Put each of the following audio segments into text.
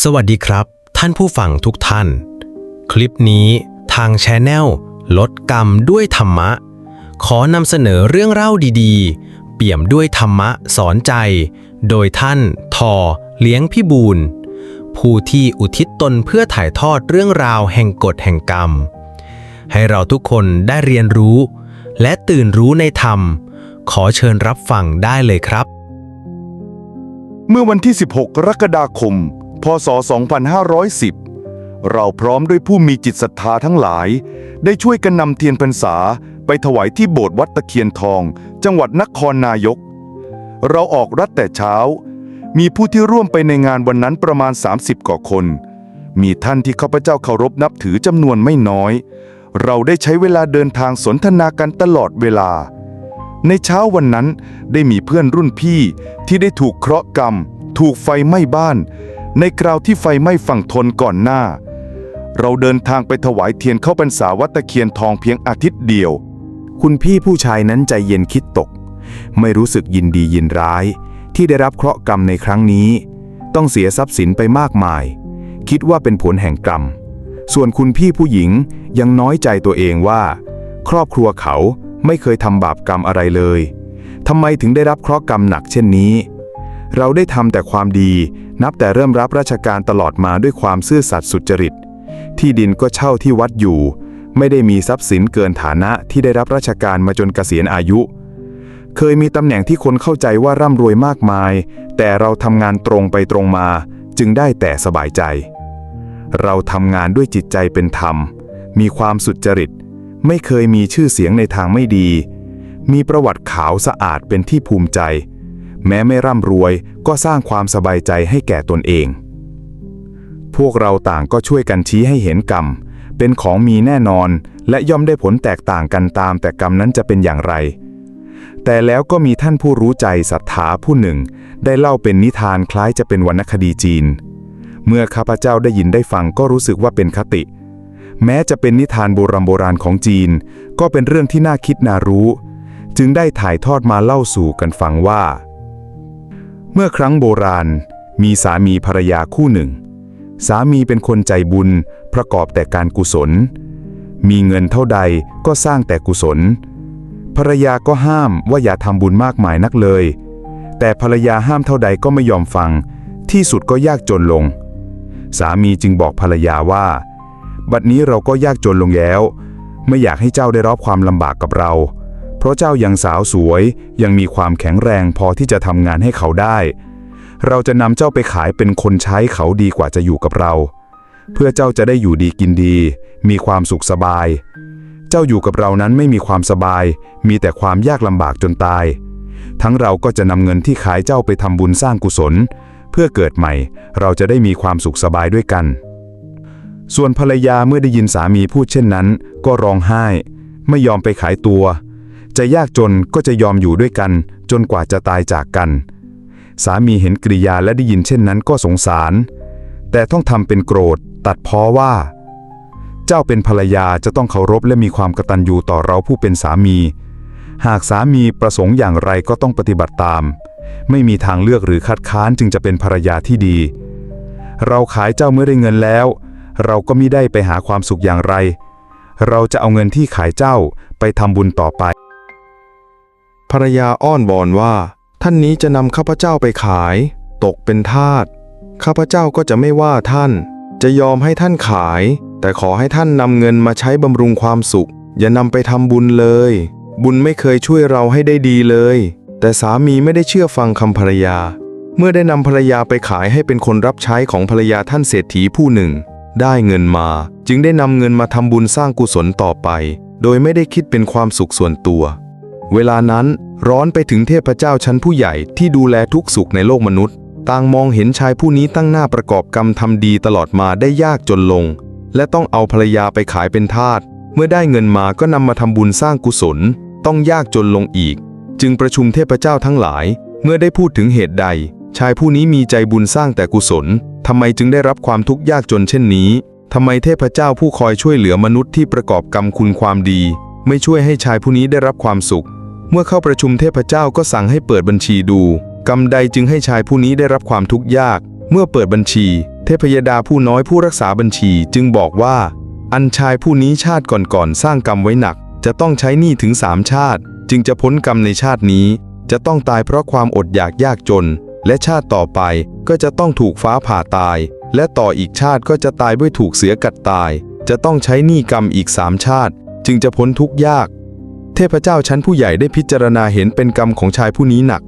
สวัสดีครับ ท่านผู้ฟังทุกท่าน คลิปนี้ทางแชแนลลดกรรมด้วยธรรมะ ขอนำเสนอเรื่องเล่าดีๆ เปี่ยมด้วยธรรมะสอนใจ โดยท่านทอเลี้ยงพิบูลผู้ที่อุทิศตนเพื่อถ่ายทอดเรื่องราวแห่งกฎแห่งกรรม ให้เราทุกคนได้เรียนรู้ และตื่นรู้ในธรรม ขอเชิญรับฟังได้เลยครับ เมื่อวันที่ 16 กรกฎาคม พศ 2510 เราพร้อมด้วยผู้มีจิตศรัทธาทั้งหลาย ได้ช่วยกันนำเทียนพรรษาไปถวายที่โบสถ์วัดตะเคียนทอง จังหวัดนครนายก เราออกรัดแต่เช้า มีผู้ที่ร่วมไปในงานวันนั้นประมาณ 30 กว่าคน มีท่านที่ข้าพเจ้าเคารพนับถือจำนวนไม่น้อย เราได้ใช้เวลาเดินทางสนทนากันตลอดเวลา ในเช้าวันนั้นได้มีเพื่อนรุ่นพี่ที่ได้ถูกเคราะห์กรรม ถูกไฟไหม้บ้าน ในคราวที่ไฟไหม้ฝั่งทนก่อนหน้า เราเดินทางไปถวายเทียนเข้าพรรษาวัดตะเคียนทองเพียงอาทิตย์เดียว คุณพี่ผู้ชายนั้นใจเย็นคิดตก ไม่รู้สึกยินดียินร้าย ที่ได้รับเคราะห์กรรมในครั้งนี้ ต้องเสียทรัพย์สินไปมากมาย คิดว่าเป็นผลแห่งกรรม ส่วนคุณพี่ผู้หญิงยังน้อยใจตัวเองว่า ครอบครัวเขาไม่เคยทำบาปกรรมอะไรเลยทำไมถึงได้รับเคราะห์กรรมหนักเช่นนี้ เราได้ทำแต่ความดี นับแต่เริ่มรับราชการตลอดมาด้วยความซื่อสัตย์สุจริต ที่ดินก็เช่าที่วัดอยู่ ไม่ได้มีทรัพย์สินเกินฐานะที่ได้รับราชการมาจนเกษียณอายุ เคยมีตำแหน่งที่คนเข้าใจว่าร่ำรวยมากมาย แต่เราทำงานตรงไปตรงมา จึงได้แต่สบายใจ เราทำงานด้วยจิตใจเป็นธรรม มีความสุจริต ไม่เคยมีชื่อเสียงในทางไม่ดี มีประวัติขาวสะอาดเป็นที่ภูมิใจ แม้ไม่ร่ำรวยก็สร้างความสบายใจให้แก่ตนเอง พวกเราต่างก็ช่วยกันชี้ให้เห็นกรรม เป็นของมีแน่นอน และย่อมได้ผลแตกต่างกันตามแต่กรรมนั้นจะเป็นอย่างไร แต่แล้วก็มีท่านผู้รู้ใจศรัทธาผู้หนึ่ง ได้เล่าเป็นนิทานคล้ายจะเป็นวรรณคดีจีน เมื่อข้าพเจ้าได้ยินได้ฟังก็รู้สึกว่าเป็นคติ แม้จะเป็นนิทานโบราณโบราณของจีน ก็เป็นเรื่องที่น่าคิดน่ารู้ จึงได้ถ่ายทอดมาเล่าสู่กันฟังว่า เมื่อครั้งโบราณ มีสามีภรรยาคู่หนึ่ง สามีเป็นคนใจบุญประกอบแต่การกุศล มีเงินเท่าใดก็สร้างแต่กุศล ภรรยาก็ห้ามว่าอย่าทำบุญมากมายนักเลย แต่ภรรยาห้ามเท่าใดก็ไม่ยอมฟัง ที่สุดก็ยากจนลง สามีจึงบอกภรรยาว่า บัดนี้เราก็ยากจนลงแล้ว ไม่อยากให้เจ้าได้รับความลำบากกับเรา เพราะเจ้ายังสาวสวยยังมีความแข็งแรงพอที่จะทำงานให้เขาได้ เราจะนำเจ้าไปขายเป็นคนใช้เขาดีกว่าจะอยู่กับเรา เพื่อเจ้าจะได้อยู่ดีกินดี มีความสุขสบาย เจ้าอยู่กับเรานั้นไม่มีความสบาย มีแต่ความยากลำบากจนตาย ทั้งเราก็จะนำเงินที่ขายเจ้าไปทำบุญสร้างกุศล เพื่อเกิดใหม่ เราจะได้มีความสุขสบายด้วยกันส่วนภรรยาเมื่อได้ยินสามีพูดเช่นนั้น ก็ร้องไห้ ไม่ยอมไปขายตัว จะยากจนก็จะยอมอยู่ด้วยกัน จนกว่าจะตายจากกัน สามีเห็นกริยาและได้ยินเช่นนั้นก็สงสาร แต่ต้องทำเป็นโกรธ ตัดพ้อว่า เจ้าเป็นภรรยาจะต้องเคารพและมีความกตัญญูต่อเราผู้เป็นสามี หากสามีประสงค์อย่างไรก็ต้องปฏิบัติตาม ไม่มีทางเลือกหรือคัดค้านจึงจะเป็นภรรยาที่ดี เราขายเจ้าเมื่อได้เงินแล้ว เราก็มิได้ไปหาความสุขอย่างไรเราจะเอาเงินที่ขายเจ้าไปทำบุญต่อไป ภรรยาอ้อนวอนว่า ท่านนี้จะนำข้าพเจ้าไปขาย ตกเป็นทาสข้าพเจ้าก็จะไม่ว่าท่าน จะยอมให้ท่านขาย แต่ขอให้ท่านนำเงินมาใช้บำรุงความสุข อย่านำไปทำบุญเลย บุญไม่เคยช่วยเราให้ได้ดีเลย แต่สามีไม่ได้เชื่อฟังคำภรรยา เมื่อได้นำภรรยาไปขายให้เป็นคนรับใช้ของภรรยาท่านเศรษฐีผู้หนึ่ง ได้เงินมา จึงได้นำเงินมาทำบุญสร้างกุศลต่อไป โดยไม่ได้คิดเป็นความสุขส่วนตัว เวลานั้นร้อนไปถึงเทพเจ้าชั้นผู้ใหญ่ที่ดูแลทุกสุขในโลกมนุษย์ ต่างมองเห็นชายผู้นี้ตั้งหน้าประกอบกรรมทำดีตลอดมาได้ยากจนลง และต้องเอาภรรยาไปขายเป็นทาส เมื่อได้เงินมาก็นำมาทำบุญสร้างกุศล ต้องยากจนลงอีก จึงประชุมเทพเจ้าทั้งหลาย เมื่อได้พูดถึงเหตุใด ชายผู้นี้มีใจบุญสร้างแต่กุศลทำไมจึงได้รับความทุกข์ยากจนเช่นนี้ทำไมเทพเจ้าผู้คอยช่วยเหลือมนุษย์ที่ประกอบกรรมคุณความดี ไม่ช่วยให้ชายผู้นี้ได้รับความสุข เมื่อเข้าประชุมเทพเจ้าก็สั่งให้เปิดบัญชีดู กรรมใดจึงให้ชายผู้นี้ได้รับความทุกข์ยาก เมื่อเปิดบัญชี เทพยดาผู้น้อยผู้รักษาบัญชีจึงบอกว่า อันชายผู้นี้ชาติก่อนๆสร้างกรรมไว้หนัก จะต้องใช้หนี้ถึงสามชาติ จึงจะพ้นกรรมในชาตินี้ จะต้องตายเพราะความอดอยากยากจน และชาติต่อไปก็จะต้องถูกฟ้าผ่าตาย และต่ออีกชาติก็จะตายด้วยถูกเสือกัดตาย จะต้องใช้หนี้กรรมอีกสามชาติ จึงจะพ้นทุกข์ยาก เทพเจ้าชั้นผู้ใหญ่ได้พิจารณาเห็นเป็นกรรมของชายผู้นี้หนัก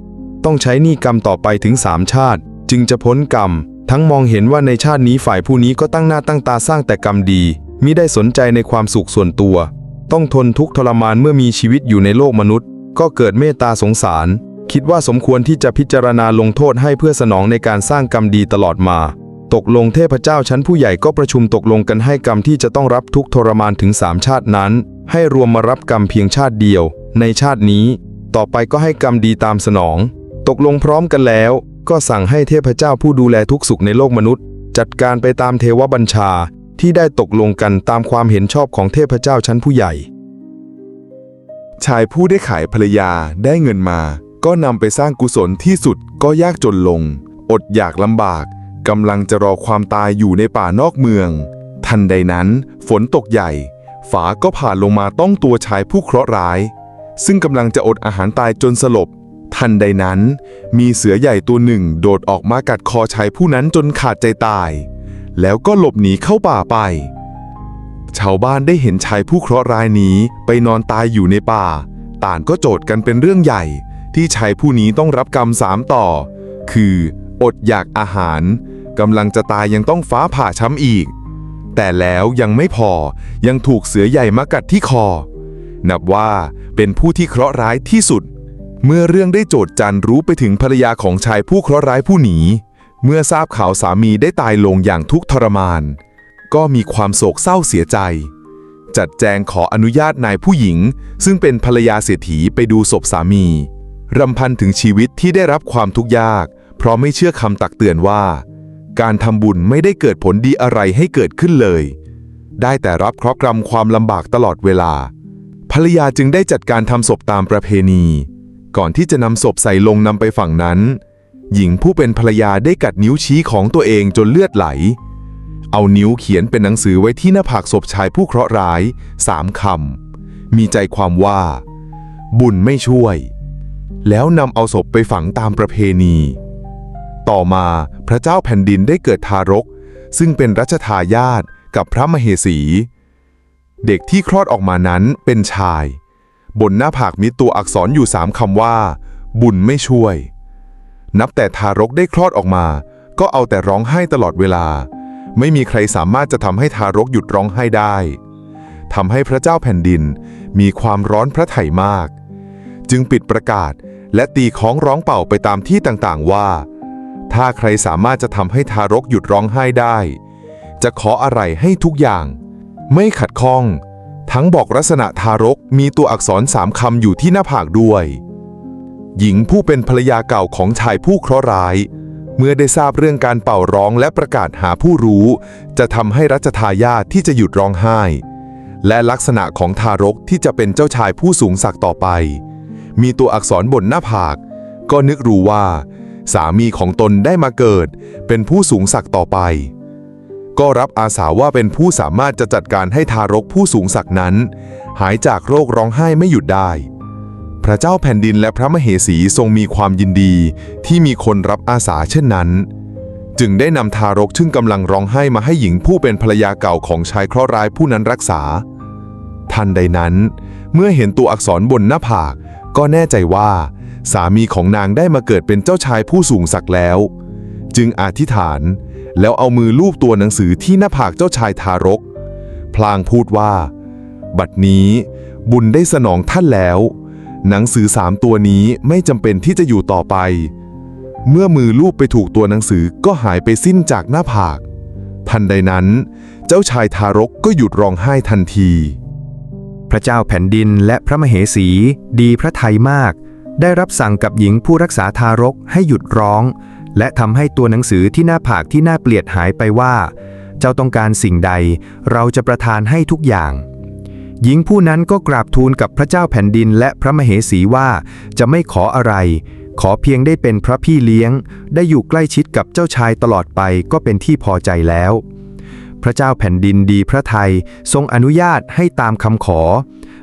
ต้องใช้หนี้กรรมต่อไปถึงสามชาติ จึงจะพ้นกรรม ทั้งมองเห็นว่าในชาตินี้ฝ่ายผู้นี้ก็ตั้งหน้าตั้งตาสร้างแต่กรรมดีมิได้สนใจในความสุขส่วนตัว ต้องทนทุกข์ทรมานเมื่อมีชีวิตอยู่ในโลกมนุษย์ ก็เกิดเมตตาสงสาร คิดว่าสมควรที่จะพิจารณาลงโทษให้เพื่อสนองในการสร้างกรรมดีตลอดมา ตกลงเทพเจ้าชั้นผู้ใหญ่ก็ประชุมตกลงกันให้กรรมที่จะต้องรับทุกทรมานถึงสามชาตินั้น ให้รวมมารับกรรมเพียงชาติเดียว ในชาตินี้ ต่อไปก็ให้กรรมดีตามสนอง ตกลงพร้อมกันแล้ว ก็สั่งให้เทพเจ้าผู้ดูแลทุกสุขในโลกมนุษย์ จัดการไปตามเทวบัญชาที่ได้ตกลงกันตามความเห็นชอบของเทพเจ้าชั้นผู้ใหญ่ ชายผู้ได้ขายภรรยาได้เงินมา ก็นำไปสร้างกุศลที่สุดก็ยากจนลง อดอยากลำบาก กำลังจะรอความตายอยู่ในป่านอกเมือง ทันใดนั้น ฝนตกใหญ่ ฝาก็ผ่านลงมาต้องตัวชายผู้เคราะห์ร้าย ซึ่งกำลังจะอดอาหารตายจนสลบ ทันใดนั้น มีเสือใหญ่ตัวหนึ่งโดดออกมากัดคอชายผู้นั้นจนขาดใจตาย แล้วก็หลบหนีเข้าป่าไป ชาวบ้านได้เห็นชายผู้เคราะห์ร้ายนี้ไปนอนตายอยู่ในป่า ต่างก็โจทย์กันเป็นเรื่องใหญ่ ที่ชายผู้นี้ต้องรับกรรมสามต่อ คือ อดอยากอาหาร กำลังจะตายยังต้องฟ้าผ่าช้ำอีก แต่แล้วยังไม่พอยังถูกเสือใหญ่มากัดที่คอ นับว่าเป็นผู้ที่เคราะห์ร้ายที่สุด เมื่อเรื่องได้โจทย์จันรู้ไปถึงภรรยาของชายผู้เคราะห์ร้ายผู้หนี เมื่อทราบข่าวสามีได้ตายลงอย่างทุกข์ทรมาน ก็มีความโศกเศร้าเสียใจ จัดแจงขออนุญาตนายผู้หญิง ซึ่งเป็นภรรยาเศรษฐีไปดูศพสามีรำพันถึงชีวิตที่ได้รับความทุกข์ยาก เพราะไม่เชื่อคำตักเตือนว่า การทำบุญไม่ได้เกิดผลดีอะไรให้เกิดขึ้นเลย ได้แต่รับเคราะห์กรรมความลำบากตลอดเวลา ภรรยาจึงได้จัดการทำศพตามประเพณี ก่อนที่จะนำศพใส่ลงนำไปฝั่งนั้น หญิงผู้เป็นภรรยาได้กัดนิ้วชี้ของตัวเองจนเลือดไหล เอานิ้วเขียนเป็นหนังสือไว้ที่หน้าผากศพชายผู้เคราะห์ร้ายสามคำมีใจความว่า บุญไม่ช่วย แล้วนำเอาศพไปฝังตามประเพณี ต่อมาพระเจ้าแผ่นดินได้เกิดทารก ซึ่งเป็นรัชทายาทกับพระมเหสี เด็กที่คลอดออกมานั้นเป็นชาย บนหน้าผากมีตัวอักษรอยู่สามคำว่า บุญไม่ช่วย นับแต่ทารกได้คลอดออกมา ก็เอาแต่ร้องไห้ตลอดเวลา ไม่มีใครสามารถจะทำให้ทารกหยุดร้องไห้ได้ทำให้พระเจ้าแผ่นดินมีความร้อนพระไถ่มาก จึงปิดประกาศและตีของร้องเป่าไปตามที่ต่างๆว่า ถ้าใครสามารถจะทำให้ทารกหยุดร้องไห้ได้ จะขออะไรให้ทุกอย่าง ไม่ขัดข้อง ทั้งบอกลักษณะทารกมีตัวอักษรสามคำอยู่ที่หน้าผากด้วย หญิงผู้เป็นภรรยาเก่าของชายผู้เคราะห์ร้าย เมื่อได้ทราบเรื่องการเป่าร้องและประกาศหาผู้รู้ จะทำให้รัชทายาทที่จะหยุดร้องไห้ และลักษณะของทารกที่จะเป็นเจ้าชายผู้สูงศักดิ์ต่อไป มีตัวอักษรบนหน้าผาก ก็นึกรู้ว่า สามีของตนได้มาเกิด เป็นผู้สูงศักดิ์ต่อไป ก็รับอาสาว่าเป็นผู้สามารถจะจัดการให้ทารกผู้สูงศักดิ์นั้น หายจากโรคร้องไห้ไม่หยุดได้ พระเจ้าแผ่นดินและพระมเหสีทรงมีความยินดีที่มีคนรับอาสาเช่นนั้น จึงได้นำทารกซึ่งกำลังร้องไห้มาให้หญิงผู้เป็นภรรยาเก่าของชายเคราะห์ร้ายผู้นั้นรักษา ทันใดนั้น เมื่อเห็นตัวอักษรบนหน้าผาก ก็แน่ใจว่า สามีของนางได้มาเกิดเป็นเจ้าชายผู้สูงศักดิ์แล้ว จึงอธิษฐาน แล้วเอามือลูบตัวหนังสือที่หน้าผากเจ้าชายทารก พลางพูดว่า บัดนี้บุญได้สนองท่านแล้ว หนังสือสามตัวนี้ไม่จำเป็นที่จะอยู่ต่อไป เมื่อมือลูบไปถูกตัวหนังสือก็หายไปสิ้นจากหน้าผาก ทันใดนั้น เจ้าชายทารกก็หยุดร้องไห้ทันที ระเจ้าแผ่นดินและพระมเหสี ดีพระทัยมาก ได้รับสั่งกับหญิงผู้รักษาทารกให้หยุดร้อง และทำให้ตัวหนังสือที่หน้าผากที่น่าเกลียดหายไปว่า เจ้าต้องการสิ่งใด เราจะประทานให้ทุกอย่าง หญิงผู้นั้นก็กราบทูลกับพระเจ้าแผ่นดินและพระมเหสีว่าจะไม่ขออะไร ขอเพียงได้เป็นพระพี่เลี้ยง ได้อยู่ใกล้ชิดกับเจ้าชายตลอดไปก็เป็นที่พอใจแล้ว พระเจ้าแผ่นดินดีพระไทยทรงอนุญาตให้ตามคำขอ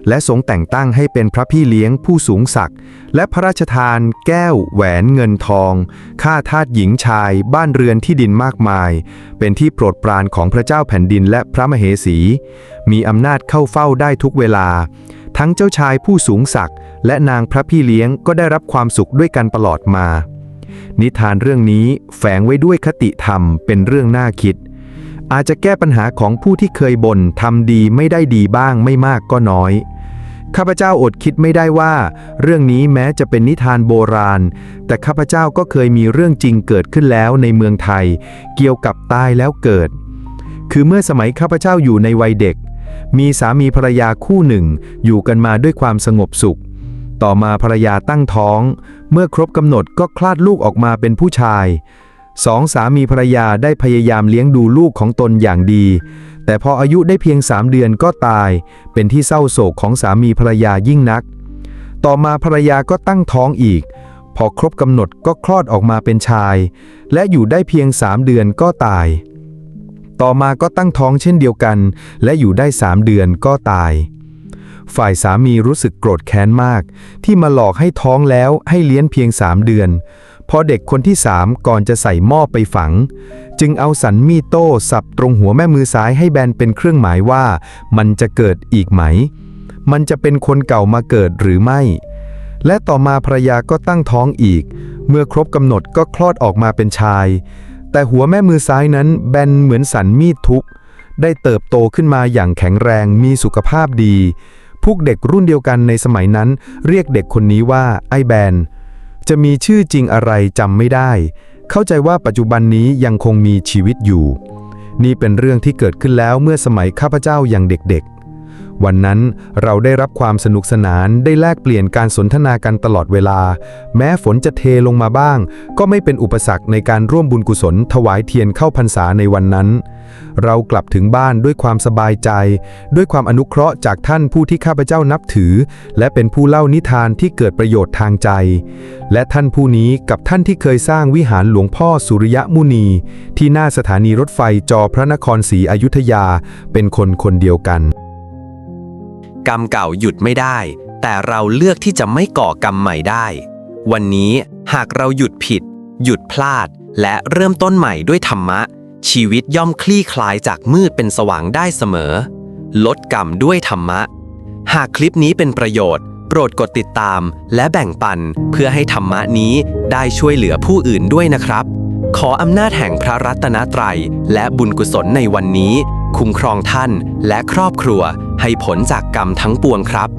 และทรงแต่งตั้งให้เป็นพระพี่เลี้ยงผู้สูงศักดิ์และพระราชทาน แก้ว แหวนเงินทองข้าทาสหญิงชาย บ้านเรือนที่ดินมากมาย เป็นที่โปรดปรานของพระเจ้าแผ่นดินและพระมเหสี มีอำนาจเข้าเฝ้าได้ทุกเวลา ทั้งเจ้าชายผู้สูงศักดิ์และนางพระพี่เลี้ยงก็ได้รับความสุขด้วยกันตลอดมานิทานเรื่องนี้แฝงไว้ด้วยคติธรรมเป็นเรื่องน่าคิด อาจจะแก้ปัญหาของผู้ที่เคยบ่นทำดีไม่ได้ดีบ้างไม่มากก็น้อยข้าพเจ้าอดคิดไม่ได้ว่า เรื่องนี้แม้จะเป็นนิทานโบราณ แต่ข้าพเจ้าก็เคยมีเรื่องจริงเกิดขึ้นแล้วในเมืองไทย เกี่ยวกับตายแล้วเกิด คือเมื่อสมัยข้าพเจ้าอยู่ในวัยเด็ก มีสามีภรรยาคู่หนึ่ง อยู่กันมาด้วยความสงบสุข ต่อมาภรรยาตั้งท้อง เมื่อครบกำหนดก็คลาดลูกออกมาเป็นผู้ชาย สองสามีภรรยาได้พยายามเลี้ยงดูลูกของตนอย่างดี แต่พออายุได้เพียงสามเดือนก็ตาย เป็นที่เศร้าโศกของสามีภรรยายิ่งนัก ต่อมาภรรยาก็ตั้งท้องอีก พอครบกำหนดก็คลอดออกมาเป็นชาย และอยู่ได้เพียงสามเดือนก็ตาย ต่อมาก็ตั้งท้องเช่นเดียวกัน และอยู่ได้สามเดือนก็ตาย ฝ่ายสามีรู้สึกโกรธแค้นมาก ที่มาหลอกให้ท้องแล้วให้เลี้ยงเพียงสามเดือน พอเด็กคนที่สามก่อนจะใส่หม้อไปฝัง จึงเอาสันมีดโต้สับตรงหัวแม่มือซ้ายให้แบนเป็นเครื่องหมายว่า มันจะเกิดอีกไหม มันจะเป็นคนเก่ามาเกิดหรือไม่ และต่อมาภรรยาก็ตั้งท้องอีก เมื่อครบกำหนดก็คลอดออกมาเป็นชาย แต่หัวแม่มือซ้ายนั้นแบนเหมือนสันมีดทุบได้เติบโตขึ้นมาอย่างแข็งแรงมีสุขภาพดี พวกเด็กรุ่นเดียวกันในสมัยนั้น เรียกเด็กคนนี้ว่าไอแบน จะมีชื่อจริงอะไรจำไม่ได้ เข้าใจว่าปัจจุบันนี้ยังคงมีชีวิตอยู่ นี่เป็นเรื่องที่เกิดขึ้นแล้วเมื่อสมัยข้าพเจ้ายังเด็กๆ วันนั้นเราได้รับความสนุกสนานได้แลกเปลี่ยนการสนทนากันตลอดเวลา แม้ฝนจะเทลงมาบ้าง ก็ไม่เป็นอุปสรรคในการร่วมบุญกุศลถวายเทียนเข้าพรรษาในวันนั้น เรากลับถึงบ้านด้วยความสบายใจ ด้วยความอนุเคราะห์จากท่านผู้ที่ข้าพเจ้านับถือ และเป็นผู้เล่านิทานที่เกิดประโยชน์ทางใจ และท่านผู้นี้กับท่านที่เคยสร้างวิหารหลวงพ่อสุริยมุนี ที่หน้าสถานีรถไฟจอพระนครศรีอยุธยา เป็นคนคนเดียวกัน กรรมเก่าหยุดไม่ได้ แต่เราเลือกที่จะไม่ก่อกรรมใหม่ได้ วันนี้หากเราหยุดผิด หยุดพลาด และเริ่มต้นใหม่ด้วยธรรมะ ชีวิตย่อมคลี่คลายจากมืดเป็นสว่างได้เสมอ ลดกรรมด้วยธรรมะ หากคลิปนี้เป็นประโยชน์ โปรดกดติดตาม และแบ่งปันเพื่อให้ธรรมะนี้ได้ช่วยเหลือผู้อื่นด้วยนะครับ ขออำนาจแห่งพระรัตนตรัย และบุญกุศลในวันนี้ คุ้มครองท่านและครอบครัวให้ผลจากกรรมทั้งปวงครับ